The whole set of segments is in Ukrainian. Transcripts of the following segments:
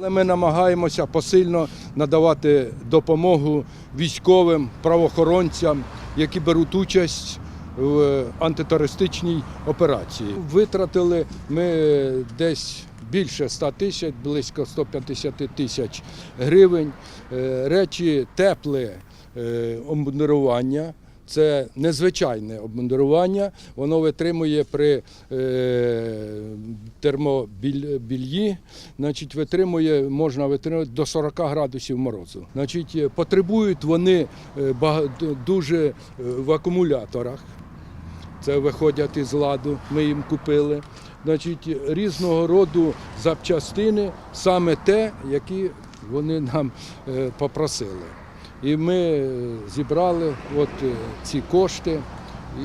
Але ми намагаємося посильно надавати допомогу військовим правоохоронцям, які беруть участь в антитерористичній операції. Витратили ми десь більше 100 тисяч, близько 150 тисяч гривень. Е, Речі тепле е, обмундирування. Це незвичайне обмундирування, воно витримує при е, термобільї, значить, витримує, можна витримувати до 40 градусів морозу. Значить, е, потребують вони е, дуже в акумуляторах. Це виходять із ладу, ми їм купили. Значить, різного роду запчастини, саме те, які вони нам попросили. І ми е, зібрали от е, ці кошти і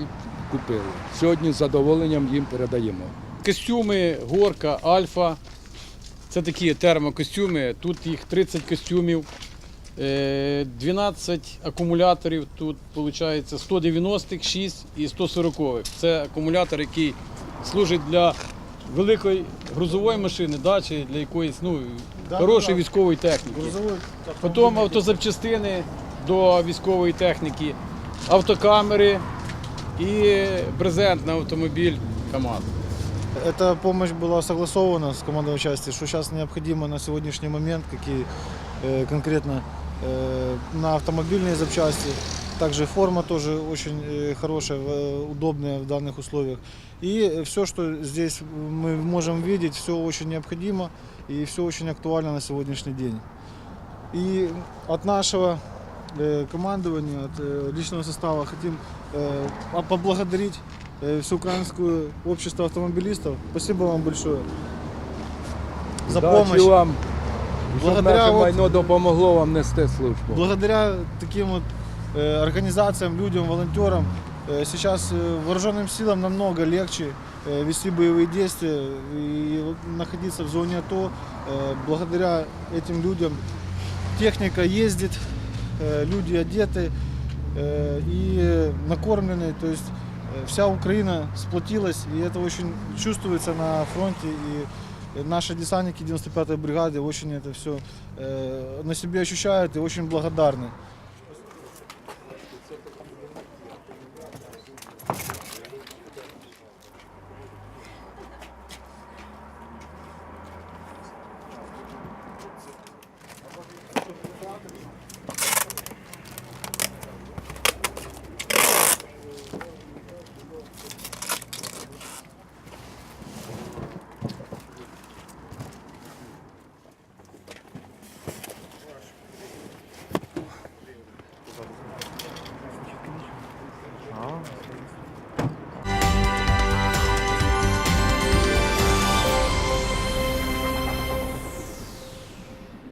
купили. Сьогодні з задоволенням їм передаємо. Костюми Горка, Альфа. Це такі термокостюми. Тут їх 30 костюмів, е, 12 акумуляторів. Тут виходить 190-х, 6 і 140-х. Це акумулятор, який служить для великої грузової машини, да, чи для якоїсь ну, Да, хорошої да. військової техніки. Грузовой Потім автозапчастини до військової техніки, автокамери і брезент на автомобіль КАМАЗ. Эта помощь была согласована с командой части, что сейчас необходимо на сегодняшний момент, какие э, конкретно э, на автомобильные запчасти. Также форма тоже очень э, хорошая, э, удобная в данных условиях. И все, что здесь мы можем видеть, все очень необходимо и все очень актуально на сегодняшний день. И от нашего э, командования, от личного состава хотим поблагодарить э, Всеукраинское общество автомобилистов. Спасибо вам большое за помощь. вам, щоб Благодаря наше от- майно допомогло вам нести службу. Благодаря таким вот организациям, людям, волонтерам, э, сейчас э, вооруженным силам намного легче э, вести боевые действия и вот находиться в зоне АТО. Э, благодаря этим людям техника ездит, э, люди одеты э, и э, накормлены. То есть э, вся Украина сплотилась, и это очень чувствуется на фронте. И э, наши десантники 95-й бригады очень это все на себе ощущают и очень благодарны.